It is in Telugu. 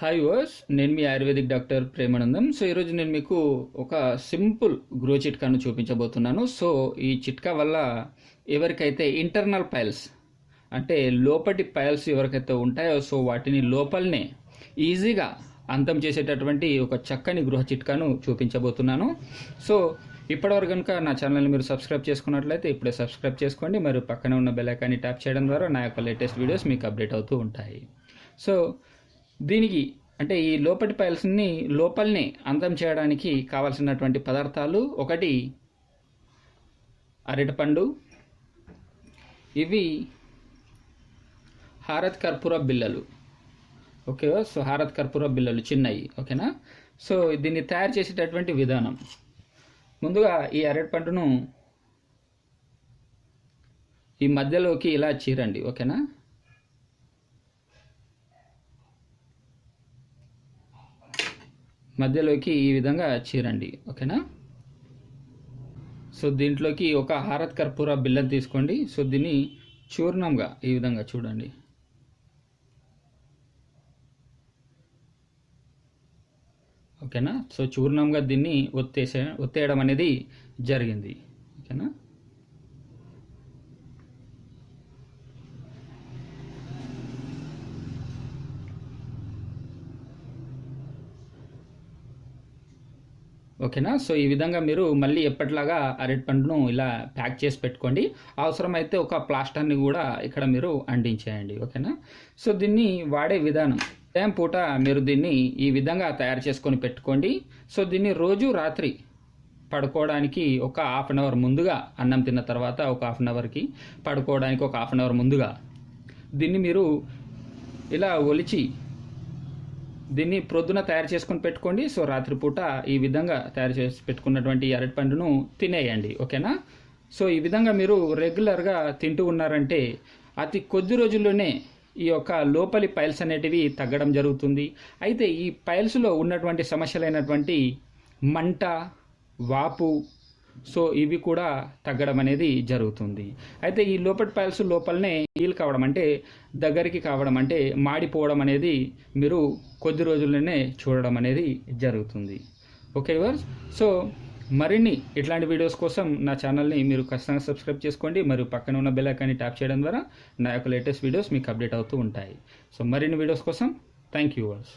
హాయ్ వర్స్ నేను మీ ఆయుర్వేదిక్ డాక్టర్ ప్రేమానందం. సో ఈరోజు నేను మీకు ఒక సింపుల్ గ్రో చిట్కాను చూపించబోతున్నాను. సో ఈ చిట్కా వల్ల ఎవరికైతే ఇంటర్నల్ పైల్స్ అంటే లోపటి పైల్స్ ఎవరికైతే ఉంటాయో సో వాటిని లోపలనే ఈజీగా అంతం చేసేటటువంటి ఒక చక్కని గృహ చిట్కాను చూపించబోతున్నాను. సో ఇప్పటివరకు కనుక నా ఛానల్ని మీరు సబ్స్క్రైబ్ చేసుకున్నట్లయితే ఇప్పుడే సబ్స్క్రైబ్ చేసుకోండి. మరియు పక్కనే ఉన్న బెల్ ఐకాన్ని ట్యాప్ చేయడం ద్వారా నా యొక్క లేటెస్ట్ వీడియోస్ మీకు అప్డేట్ అవుతూ ఉంటాయి. సో దీనికి అంటే ఈ లోపటి పైల్స్ని లోపలనే అందం చేయడానికి కావాల్సినటువంటి పదార్థాలు ఒకటి అరటిపండు ఇవి హారత్ కర్పూర బిల్లలు ఓకే సో హారత్ కర్పూర బిల్లలు చిన్నవి ఓకేనా? సో దీన్ని తయారు చేసేటటువంటి విధానం. ముందుగా ఈ అరటిపండును ఈ మధ్యలోకి ఇలా చీరండి ఓకేనా? మధ్యలోకి ఈ విధంగా చీరండి ఓకేనా? సో దీంట్లోకి ఒక హారత్ కర్పూర బిల్లం తీసుకోండి. సో దీన్ని చూర్ణంగా ఈ విధంగా చూడండి. ఓకేనా? సో చూర్ణంగా దీన్ని ఒత్తేసే ఒత్తేయడం అనేది జరిగింది ఓకేనా? ఓకేనా? సో ఈ విధంగా మీరు మళ్ళీ ఎప్పటిలాగా అరటి పండును ఇలా ప్యాక్ చేసి పెట్టుకోండి. అవసరమైతే ఒక ప్లాస్టర్ని కూడా ఇక్కడ మీరు అంటించేయండి. ఓకేనా? సో దీన్ని వాడే విధానం. ఉదయం పూట మీరు దీన్ని ఈ విధంగా తయారు చేసుకొని పెట్టుకోండి. సో దీన్ని రోజు రాత్రి పడుకోవడానికి ఒక హాఫ్ అన్ అవర్ ముందుగా అన్నం తిన్న తర్వాత ఒక హాఫ్ అన్ అవర్కి పడుకోవడానికి ఒక హాఫ్ అన్ అవర్ ముందుగా దీన్ని మీరు ఇలా ఒలిచి దీన్ని ప్రొద్దున తయారు చేసుకొని పెట్టుకోండి. సో రాత్రిపూట ఈ విధంగా తయారు చేసి పెట్టుకున్నటువంటి అరటి పండును తినేయండి. ఓకేనా? సో ఈ విధంగా మీరు రెగ్యులర్గా తింటూ ఉన్నారంటే అతి కొద్ది రోజుల్లోనే ఈ యొక్క లోపలి పైల్స్ అనేటివి తగ్గడం జరుగుతుంది. అయితే ఈ పైల్స్లో ఉన్నటువంటి సమస్యలైనటువంటి మంట వాపు సో ఇవి కూడా తగ్గడం అనేది జరుగుతుంది. అయితే ఈ లోపటి పైల్స్ లోపలనే హీల్ కావడం అంటే దగ్గరికి కావడం అంటే మాడిపోవడం అనేది మీరు కొద్ది రోజుల్లోనే చూడడం అనేది జరుగుతుంది. ఓకే వర్స్ సో మరిన్ని ఇట్లాంటి వీడియోస్ కోసం నా ఛానల్ని మీరు ఖచ్చితంగా సబ్స్క్రైబ్ చేసుకోండి. మరియు పక్కన ఉన్న బెల్ ఐకాన్ని ట్యాప్ చేయడం ద్వారా నా యొక్క లేటెస్ట్ వీడియోస్ మీకు అప్డేట్ అవుతూ ఉంటాయి. సో మరిన్ని వీడియోస్ కోసం థ్యాంక్ యూ వర్స్